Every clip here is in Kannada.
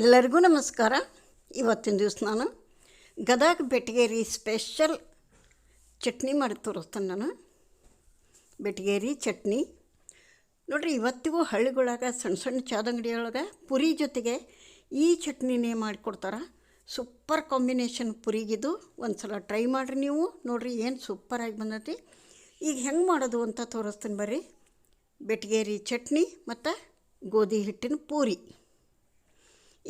ಎಲ್ಲರಿಗೂ ನಮಸ್ಕಾರ. ಇವತ್ತಿನ ದಿವಸ ನಾನು ಗದಗ ಬೆಟಗೇರಿ ಸ್ಪೆಷಲ್ ಚಟ್ನಿ ಮಾಡಿ ತೋರಿಸ್ತೇನೆ ನಾನು. ಬೆಟಗೇರಿ ಚಟ್ನಿ. ನೋಡ್ರಿ, ಇವತ್ತಿಗೂ ಹಳ್ಳಿಗಳಾಗ, ಸಣ್ಣ ಸಣ್ಣ ಚಾದಂಗಡಿಯೊಳಗೆ ಪುರಿ ಜೊತೆಗೆ ಈ ಚಟ್ನಿನೇ ಮಾಡಿಕೊಡ್ತಾರೆ ಸೂಪರ್ ಕಾಂಬಿನೇಷನ್ ಪುರಿಗಿದು. ಒಂದು ಸಲ ಟ್ರೈ ಮಾಡಿರಿ ನೀವು. ನೋಡಿರಿ, ಏನು ಸೂಪರಾಗಿ ಬಂದೈತಿ. ಈಗ ಹೆಂಗೆ ಮಾಡೋದು ಅಂತ ತೋರಿಸ್ತೀನಿ ಬರ್ರಿ. ಬೆಟಗೇರಿ ಚಟ್ನಿ ಮತ್ತು ಗೋಧಿ ಹಿಟ್ಟಿನ ಪೂರಿ.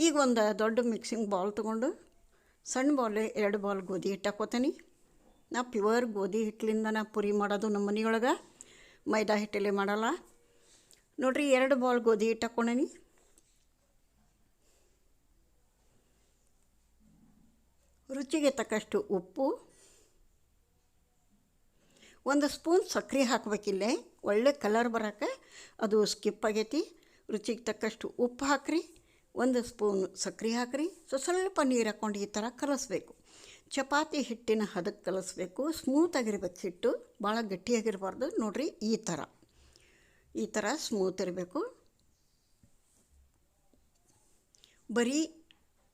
ಈಗ ಒಂದು ದೊಡ್ಡ ಮಿಕ್ಸಿಂಗ್ ಬೌಲ್ ತೊಗೊಂಡು ಸಣ್ಣ ಬೌಲ್ ಎರಡು ಬೌಲ್ ಗೋಧಿ ಹಿಟ್ಟು ಹಾಕೋತೀನಿ ನಾ ಪ್ಯೂರ್ ಗೋಧಿ ಹಿಟ್ಟಲಿಂದ ನಾ ಪುರಿ ಮಾಡೋದು ನಮ್ಮ ಮನೆಯೊಳಗೆ. ಮೈದಾ ಹಿಟ್ಟಲ್ಲಿ ಮಾಡಲ್ಲ. ನೋಡ್ರಿ ಎರಡು ಬೌಲ್ ಗೋಧಿ ಹಿಟ್ಟು ಹಾಕ್ಕೊಂಡೇನಿ ರುಚಿಗೆ ತಕ್ಕಷ್ಟು ಉಪ್ಪು. ಒಂದು ಸ್ಪೂನ್ ಸಕ್ಕರೆ ಹಾಕ್ಬೇಕಿಲ್ಲೇ ಒಳ್ಳೆ ಕಲರ್ ಬರೋಕ್ಕೆ ಅದು ಸ್ಕಿಪ್ ಆಗೈತಿ. ರುಚಿಗೆ ತಕ್ಕಷ್ಟು ಉಪ್ಪು ಹಾಕ್ರಿ. ಒಂದು ಸ್ಪೂನ್ ಸಕ್ಕರೆ ಹಾಕ್ರಿ. ಸೊ, ಸ್ವಲ್ಪ ನೀರು ಹಾಕ್ಕೊಂಡು ಈ ಥರ ಕಲಸಬೇಕು. ಚಪಾತಿ ಹಿಟ್ಟಿನ ಹದಕ್ಕೆ ಕಲಿಸ್ಬೇಕು. ಸ್ಮೂತಾಗಿರ್ಬೇಕು ಹಿಟ್ಟು ಭಾಳ ಗಟ್ಟಿಯಾಗಿರಬಾರ್ದು. ನೋಡಿರಿ, ಈ ಥರ ಈ ಥರ ಸ್ಮೂತ್ ಇರಬೇಕು. ಬರೀ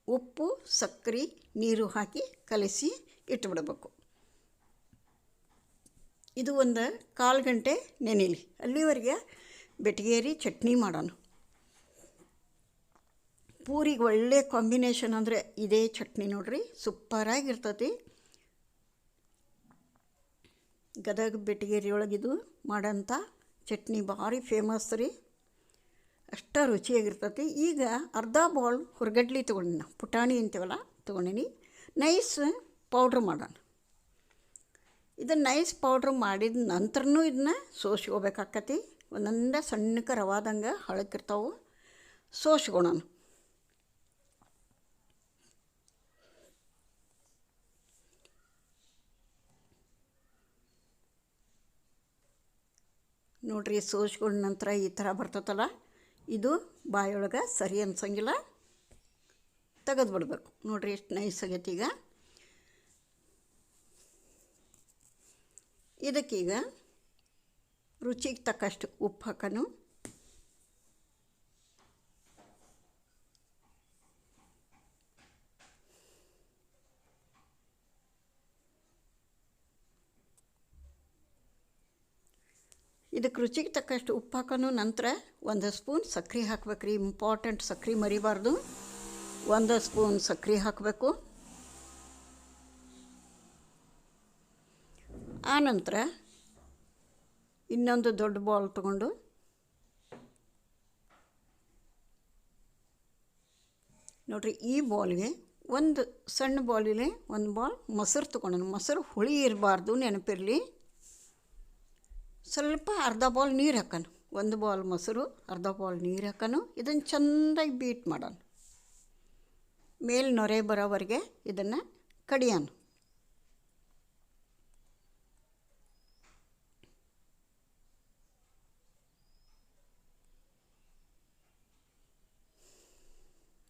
ಉಪ್ಪು, ಸಕ್ಕರೆ, ನೀರು ಹಾಕಿ ಕಲಸಿ ಇಟ್ಬಿಡ್ಬೇಕು. ಇದು ಒಂದು ಕಾಲು ಗಂಟೆ ನೆನೆಯಲಿ ಅಲ್ಲಿವರೆಗೆ ಬೆಟ್ಟಿಗೇರಿ ಚಟ್ನಿ ಮಾಡೋಣ. ಪೂರಿಗೆ ಒಳ್ಳೆ ಕಾಂಬಿನೇಷನ್ ಅಂದರೆ ಇದೇ ಚಟ್ನಿ ನೋಡ್ರಿ ಸೂಪರಾಗಿರ್ತತಿ ಗದಗ ಬೆಟಗೇರಿ ಒಳಗಿದು ಮಾಡೋಂಥ ಚಟ್ನಿ ಭಾರಿ ಫೇಮಸ್ ರೀ. ಅಷ್ಟ ರುಚಿಯಾಗಿರ್ತತಿ. ಈಗ ಅರ್ಧ ಬೌಲ್ ಹುರ್ಗಡ್ಲಿ ತೊಗೊಂಡಿನ ಪುಟಾಣಿ ಅಂತೀವಲ್ಲ, ತೊಗೊಂಡಿನಿ. ನೈಸ್ ಪೌಡ್ರ್ ಮಾಡೋಣ. ಇದನ್ನು ನೈಸ್ ಪೌಡ್ರ್ ಮಾಡಿದ ನಂತರನೂ ಇದನ್ನ ಸೋಸ್ಕೋಬೇಕಾಕತಿ. ಒಂದೊಂದೇ ಸಣ್ಣಕ್ಕೆ ರವಾದಂಗೆ ಹಳಕ್ಕಿರ್ತಾವೆ ಸೋಸ್ಕೊಳೋಣ. ನೋಡ್ರಿ ಸೋಸ್ಕೊಂಡ ನಂತರ ಈ ಥರ ಬರ್ತೈತಲ್ಲ? ಇದು ಬಾಯೊಳಗೆ ಸರಿ ಅನ್ಸಂಗಿಲ್ಲ. ತೆಗೆದು ಬಿಡಬೇಕು ನೋಡ್ರಿ ಎಷ್ಟು ನೈಸ್ ಆಗೈತೆ ಈಗ. ಇದಕ್ಕೀಗ ರುಚಿಗೆ ತಕ್ಕಷ್ಟು ಉಪ್ಪು ಹಾಕನು. ಇದಕ್ಕೆ ರುಚಿಗೆ ತಕ್ಕಷ್ಟು ಉಪ್ಪು ಹಾಕೋನು ನಂತರ ಒಂದು ಸ್ಪೂನ್ ಸಕ್ಕರೆ ಹಾಕ್ಬೇಕು ರೀ. ಇಂಪಾರ್ಟೆಂಟ್ ಸಕ್ಕರೆ ಮರಿಬಾರ್ದು. ಒಂದು ಸ್ಪೂನ್ ಸಕ್ಕರೆ ಹಾಕಬೇಕು. ಆನಂತರ ಇನ್ನೊಂದು ದೊಡ್ಡ ಬಾಲ್ ತಗೊಂಡು ನೋಡಿರಿ, ಈ ಬಾಲ್ಗೆ ಒಂದು ಸಣ್ಣ ಬೌಲಿಗೆ ಒಂದು ಬಾಲ್ ಮೊಸರು ತೊಗೊಂಡು, ಮೊಸರು ಹುಳಿ ಇರಬಾರ್ದು ನೆನಪಿರಲಿ. ಸ್ವಲ್ಪ ಅರ್ಧ ಬಾಲ್ ನೀರು ಹಾಕೋಣ ಒಂದು ಬಾಲ್ ಮೊಸರು, ಅರ್ಧ ಬಾಲ್ ನೀರು ಹಾಕೋಣ ಇದನ್ನು ಚೆಂದಾಗಿ ಬೀಟ್ ಮಾಡೋಣ ಮೇಲೆ ನೊರೆ ಬರೋವರೆಗೆ ಇದನ್ನು ಕಡಿಯೋಣ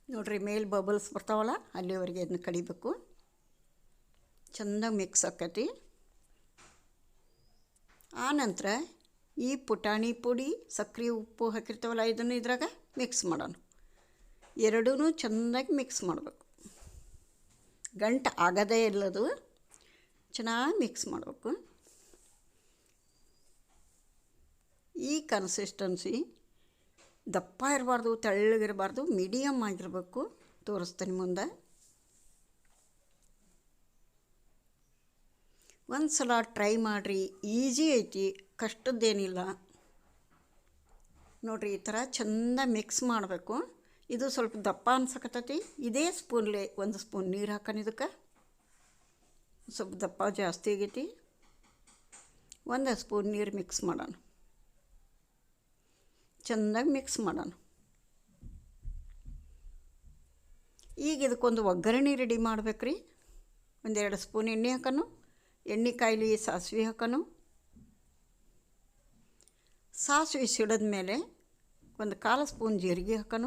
ನೋಡ್ರಿ, ಮೇಲೆ ಬಬಲ್ಸ್ ಬರ್ತಾವಲ್ಲ, ಅಲ್ಲಿವರೆಗೆ ಇದನ್ನ ಕಡಿಬೇಕು. ಚೆಂದಾಗಿ ಮಿಕ್ಸ್ ಆಕತಿ. ಆನಂತರ ಈ ಪುಟಾಣಿ ಪುಡಿ ಸಕ್ಕರೆ ಉಪ್ಪು ಹಾಕಿರ್ತಾವಲ್ಲ, ಇದನ್ನು ಇದ್ರಾಗ ಮಿಕ್ಸ್ ಮಾಡೋಣ. ಎರಡೂ ಚೆನ್ನಾಗಿ ಮಿಕ್ಸ್ ಮಾಡಬೇಕು. ಗಂಟು ಆಗದೇ ಇಲ್ಲದು ಚೆನ್ನಾಗಿ ಮಿಕ್ಸ್ ಮಾಡಬೇಕು. ಈ ಕನ್ಸಿಸ್ಟೆನ್ಸಿ ದಪ್ಪ ಇರಬಾರ್ದು, ತೆಳ್ಳಗಿರಬಾರ್ದು ಮೀಡಿಯಮ್ ಆಗಿರಬೇಕು. ತೋರಿಸ್ತೀನಿ ಮುಂದೆ. ಒಂದು ಸಲ ಟ್ರೈ ಮಾಡಿರಿ, ಈಸಿ ಐತಿ, ಕಷ್ಟದ್ದೇನಿಲ್ಲ. ನೋಡಿರಿ, ಈ ಥರ ಚೆಂದ ಮಿಕ್ಸ್ ಮಾಡಬೇಕು. ಇದು ಸ್ವಲ್ಪ ದಪ್ಪ ಅನ್ಸಕತ್ತೈತಿ. ಇದೇ ಸ್ಪೂನ್ಲೆ ಒಂದು ಸ್ಪೂನ್ ನೀರು ಹಾಕೋಣ ಇದಕ್ಕೆ. ಸ್ವಲ್ಪ ದಪ್ಪ ಜಾಸ್ತಿ ಆಗೈತಿ. ಒಂದು ಸ್ಪೂನ್ ನೀರು ಮಿಕ್ಸ್ ಮಾಡೋಣ. ಚೆಂದಾಗಿ ಮಿಕ್ಸ್ ಮಾಡೋಣ. ಈಗ ಇದಕ್ಕೊಂದು ಒಗ್ಗರಣೆ ರೆಡಿ ಮಾಡ್ಬೇಕು ರೀ ಒಂದೆರಡು ಸ್ಪೂನ್ ಎಣ್ಣೆ ಹಾಕೋಣ ಎಣ್ಣೆ ಕಾಯಿಲಿ ಸಾಸಿವೆ ಹಾಕೋಣ ಸಾಸಿವೆ ಸಿಡಿದ ಮೇಲೆ ಒಂದು ಕಾಲು ಸ್ಪೂನ್ ಜೀರಿಗೆ ಹಾಕೋಣ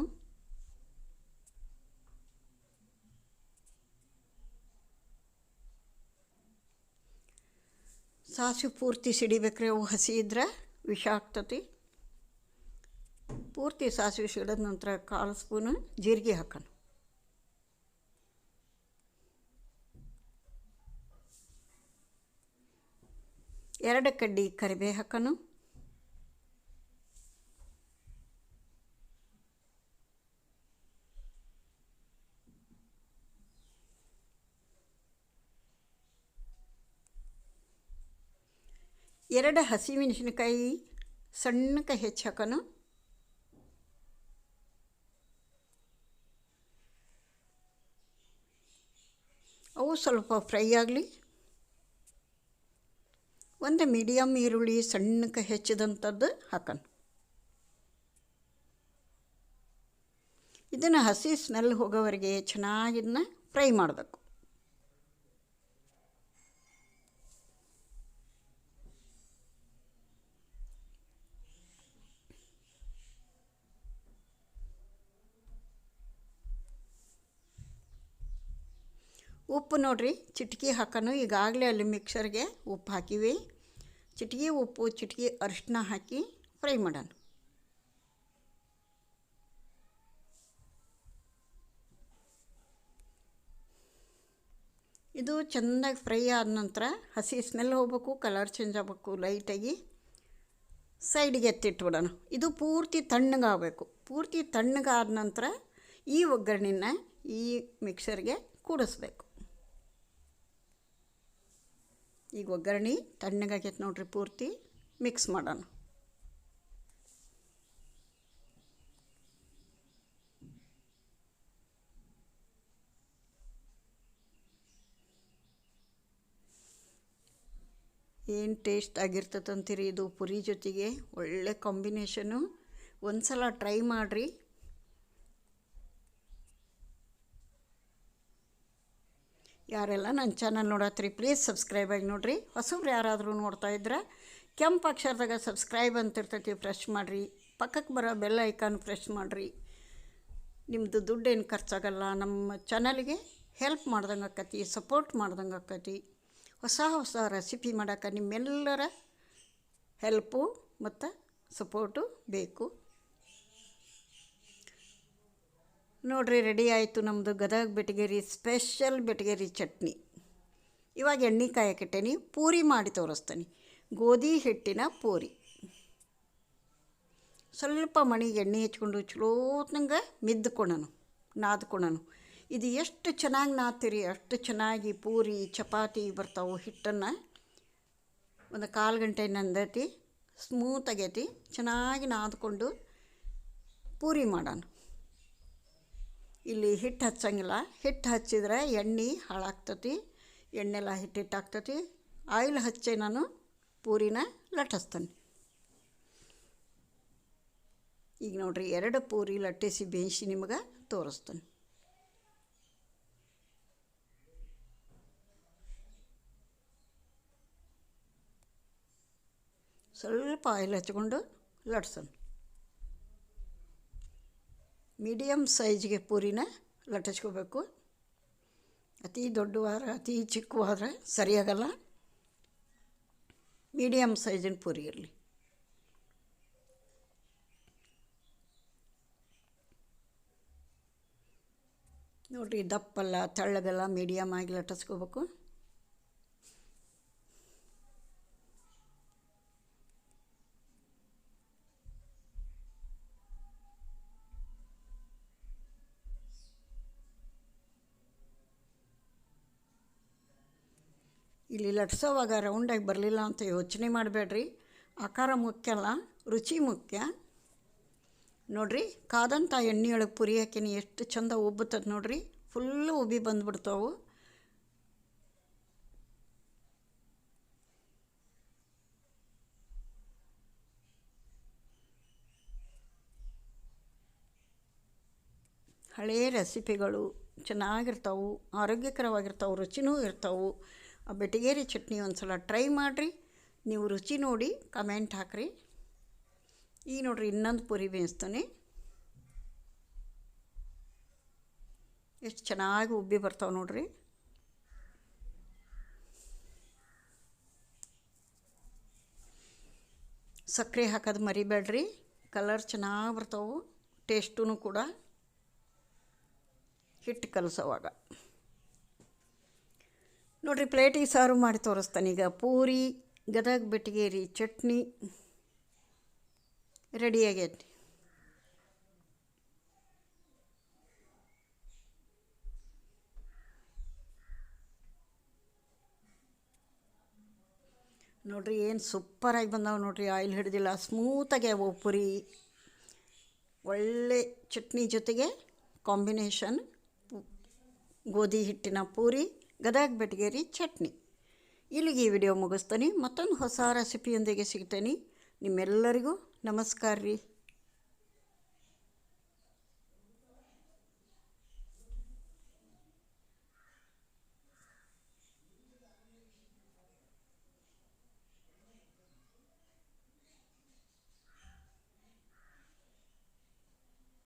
ಸಾಸಿವೆ ಪೂರ್ತಿ ಸಿಡಿಬೇಕ್ರಿ, ಅವು ಹಸಿ ಇದ್ರೆ ವಿಷ ಆಗ್ತತಿ. ಪೂರ್ತಿ ಸಾಸಿವೆ ಸಿಡಿದ ನಂತರ ಕಾಲು ಸ್ಪೂನು ಜೀರಿಗೆ ಹಾಕೋಣ ಎರಡು ಕಡ್ಡಿ ಕರಿಬೇವು ಹಾಕೋಣ ಎರಡು ಹಸಿಮೆಣಸಿನಕಾಯಿ ಸಣ್ಣಕ್ಕೆ ಹೆಚ್ಚು ಹಾಕೋಣ ಅವು ಸ್ವಲ್ಪ ಫ್ರೈ ಆಗಲಿ. ಒಂದು ಮೀಡಿಯಮ್ ಈರುಳ್ಳಿ ಸಣ್ಣಕ್ಕೆ ಹೆಚ್ಚಿದಂಥದ್ದು ಹಾಕೋಣ. ಇದನ್ನು ಹಸಿ ಸ್ಮೆಲ್ ಹೋಗೋವರೆಗೆ ಚೆನ್ನಾಗಿ ಇದನ್ನ ಫ್ರೈ ಮಾಡಬೇಕು. ಉಪ್ಪು ನೋಡಿರಿ, ಚಿಟಕಿ ಹಾಕೋಣ ಈಗಾಗಲೇ ಅಲ್ಲಿ ಮಿಕ್ಸರ್ಗೆ ಉಪ್ಪು ಹಾಕಿವಿ. ಚಿಟಕಿ ಉಪ್ಪು, ಚಿಟಕಿ ಅರಿಶಿನ ಹಾಕಿ ಫ್ರೈ ಮಾಡೋಣ. ಇದು ಚೆನ್ನಾಗಿ ಫ್ರೈ ಆದ ನಂತರ ಹಸಿ ಸ್ಮೆಲ್ ಹೋಗ್ಬೇಕು, ಕಲರ್ ಚೇಂಜ್ ಆಗಬೇಕು, ಲೈಟಾಗಿ ಸೈಡಿಗೆ ಎತ್ತಿಟ್ಬಿಡೋಣ. ಇದು ಪೂರ್ತಿ ತಣ್ಣಗಾಗಬೇಕು ಪೂರ್ತಿ ತಣ್ಣಗಾದ ನಂತರ ಈ ಒಗ್ಗರಣೆನ ಈ ಮಿಕ್ಸರ್ಗೆ ಕೂಡಿಸ್ಬೇಕು. ಈಗ ಒಗ್ಗರಣೆ ತಣ್ಣಗಾಗೈತೆ ನೋಡ್ರಿ ಪೂರ್ತಿ ಮಿಕ್ಸ್ ಮಾಡೋಣ. ಏನು ಟೇಸ್ಟ್ ಆಗಿರ್ತದಂತೀರಿ ಇದು ಪುರಿ ಜೊತೆಗೆ ಒಳ್ಳೆ ಕಾಂಬಿನೇಷನು ಒಂದು ಸಲ ಟ್ರೈ ಮಾಡಿರಿ. ಯಾರೆಲ್ಲ ನನ್ನ ಚಾನಲ್ ನೋಡತ್ರಿ ಪ್ಲೀಸ್ ಸಬ್ಸ್ಕ್ರೈಬ್ ಆಗಿ ನೋಡಿರಿ. ಹೊಸಬ್ರು ಯಾರಾದರೂ ನೋಡ್ತಾ ಇದ್ರೆ ಕೆಂಪು ಅಕ್ಷರದಾಗ ಸಬ್ಸ್ಕ್ರೈಬ್ ಅಂತಿರ್ತೈತಿ ಪ್ರೆಸ್ ಮಾಡಿರಿ. ಪಕ್ಕಕ್ಕೆ ಬರೋ ಬೆಲ್ ಐಕಾನ್ ಪ್ರೆಸ್ ಮಾಡಿರಿ. ನಿಮ್ಮದು ದುಡ್ಡು ಏನು ಖರ್ಚಾಗಲ್ಲ, ನಮ್ಮ ಚಾನಲ್ಗೆ ಹೆಲ್ಪ್ ಮಾಡ್ದಂಗೆ ಆಕತಿ ಸಪೋರ್ಟ್ ಮಾಡ್ದಂಗೆ ಆಕತಿ. ಹೊಸ ಹೊಸ ರೆಸಿಪಿ ಮಾಡೋಕೆ ನಿಮ್ಮೆಲ್ಲರ ಹೆಲ್ಪು ಮತ್ತು ಸಪೋರ್ಟು ಬೇಕು. ನೋಡಿರಿ ರೆಡಿ ಆಯಿತು ನಮ್ಮದು ಗದಗ ಬೆಟಗೇರಿ ಸ್ಪೆಷಲ್ ಬೆಟಗೇರಿ ಚಟ್ನಿ. ಇವಾಗ ಎಣ್ಣೆ ಕಾಯಕ್ಕಿಟ್ಟೇನಿ ಪೂರಿ ಮಾಡಿ ತೋರಿಸ್ತೀನಿ. ಗೋಧಿ ಹಿಟ್ಟಿನ ಪೂರಿ. ಸ್ವಲ್ಪ ಮಣಿಗೆ ಎಣ್ಣೆ ಹಚ್ಕೊಂಡು ಚಲೋತ್ನಂಗೆ ಮಿದ್ದುಕೊಳನು ನಾದ್ಕೊಳನು ಇದು ಎಷ್ಟು ಚೆನ್ನಾಗಿ ನಾದ್ತೀರಿ, ಅಷ್ಟು ಚೆನ್ನಾಗಿ ಪೂರಿ, ಚಪಾತಿ ಬರ್ತಾವೆ ಹಿಟ್ಟನ್ನು. ಒಂದು ಕಾಲು ಗಂಟೆ ನಂದತಿ ಸ್ಮೂತ್ ಆಗೈತಿ, ಚೆನ್ನಾಗಿ ನಾದ್ಕೊಂಡು ಪೂರಿ ಮಾಡೋಣ. ಇಲ್ಲಿ ಹಿಟ್ಟು ಹಚ್ಚಂಗಿಲ್ಲ. ಹಿಟ್ಟು ಹಚ್ಚಿದ್ರೆ ಎಣ್ಣೆ ಹಾಳಾಗ್ತತಿ, ಎಣ್ಣೆಲ್ಲ ಹಿಟ್ಟಿಟ್ಟು ಆಗ್ತತಿ ಆಯಿಲ್ ಹಚ್ಚಿ ನಾನು ಪೂರಿನ ಲಟ್ಟಿಸ್ತೇನೆ. ಈಗ ನೋಡ್ರಿ, ಎರಡು ಪೂರಿ ಲಟ್ಟಿಸಿ ಬೇಯಿಸಿ ನಿಮಗೆ ತೋರಿಸ್ತೇನೆ. ಸ್ವಲ್ಪ ಆಯಿಲ್ ಹಚ್ಕೊಂಡು ಲಟ್ಸೋಣ ಮೀಡಿಯಮ್ ಸೈಜ್ಗೆ ಪೂರಿನ ಲಟ್ಟಿಸ್ಕೋಬೇಕು. ಅತಿ ದೊಡ್ಡವಾದ್ರೆ ಅತಿ ಚಿಕ್ಕವಾದ್ರೆ ಸರಿಯಾಗಲ್ಲ. ಮೀಡಿಯಮ್ ಸೈಜಿನ ಪೂರಿ ಇರಲಿ. ನೋಡಿರಿ ದಪ್ಪಲ್ಲ, ತೆಳ್ಳಗಲ್ಲ ಮೀಡಿಯಮ್ ಆಗಿ ಲಟ್ಟಿಸ್ಕೋಬೇಕು. ಇಲ್ಲಿ ಲಟ್ಸೋವಾಗ ರೌಂಡಾಗಿ ಬರಲಿಲ್ಲ ಅಂತ ಯೋಚನೆ ಮಾಡಬೇಡ್ರಿ. ಆಕಾರ ಮುಖ್ಯ ಅಲ್ಲ, ರುಚಿ ಮುಖ್ಯ. ನೋಡಿರಿ ಕಾದಂಥ ಎಣ್ಣೆಯೊಳಗೆ ಪುರಿ ಹಾಕಿನಿ, ಎಷ್ಟು ಚಂದ ಉಬ್ಬುತ್ತದೆ ನೋಡಿರಿ. ಫುಲ್ಲು ಉಬ್ಬಿ ಬಂದ್ಬಿಡ್ತಾವು ಹಳೇ ರೆಸಿಪಿಗಳು ಚೆನ್ನಾಗಿರ್ತಾವೆ, ಆರೋಗ್ಯಕರವಾಗಿರ್ತಾವೆ, ರುಚಿನೂ ಇರ್ತಾವೆ. ಆ ಬೆಟಗೇರಿ ಚಟ್ನಿ ಒಂದು ಸಲ ಟ್ರೈ ಮಾಡಿರಿ. ನೀವು ರುಚಿ ನೋಡಿ ಕಮೆಂಟ್ ಹಾಕಿರಿ. ಈಗ ನೋಡಿರಿ ಇನ್ನೊಂದು ಪುರಿ ಬೇಯಿಸ್ತಾನೆ. ಎಷ್ಟು ಚೆನ್ನಾಗಿ ಉಬ್ಬಿ ಬರ್ತಾವೆ ನೋಡಿರಿ. ಸಕ್ಕರೆ ಹಾಕೋದು ಮರಿಬೇಡ್ರಿ. ಕಲರ್ ಚೆನ್ನಾಗಿ ಬರ್ತಾವೆ. ಟೇಸ್ಟೂ ಕೂಡ. ಹಿಟ್ಟು ಕಲಸೋವಾಗ ನೋಡಿರಿ ಪ್ಲೇಟಿಗೆ ಸರ್ವ್ ಮಾಡಿ ತೋರಿಸ್ತಾನೆ. ಈಗ ಪೂರಿ, ಗದಗ ಬೆಟ್ಟಿಗೇರಿ ಚಟ್ನಿ ರೆಡಿ ಆಗೈತಿ. ನೋಡ್ರಿ ಏನು ಸೂಪರಾಗಿ ಬಂದಾವೆ ನೋಡ್ರಿ. ಆಯಿಲ್ ಹಿಡ್ದಿಲ್ಲ ಸ್ಮೂತಾಗಿ ಅವು ಪುರಿ. ಒಳ್ಳೆ ಚಟ್ನಿ ಜೊತೆಗೆ ಕಾಂಬಿನೇಷನ್ ಗೋಧಿ ಹಿಟ್ಟಿನ ಪೂರಿ ಗದಗ ಬೆಟಗೇರಿ ಚಟ್ನಿ. ಇಲ್ಲಿಗೆ ಈ ವಿಡಿಯೋ ಮುಗಿಸ್ತೀನಿ. ಮತ್ತೊಂದು ಹೊಸ ರೆಸಿಪಿಯೊಂದಿಗೆ ಸಿಗ್ತೇನೆ. ನಿಮ್ಮೆಲ್ಲರಿಗೂ ನಮಸ್ಕಾರ ರೀ.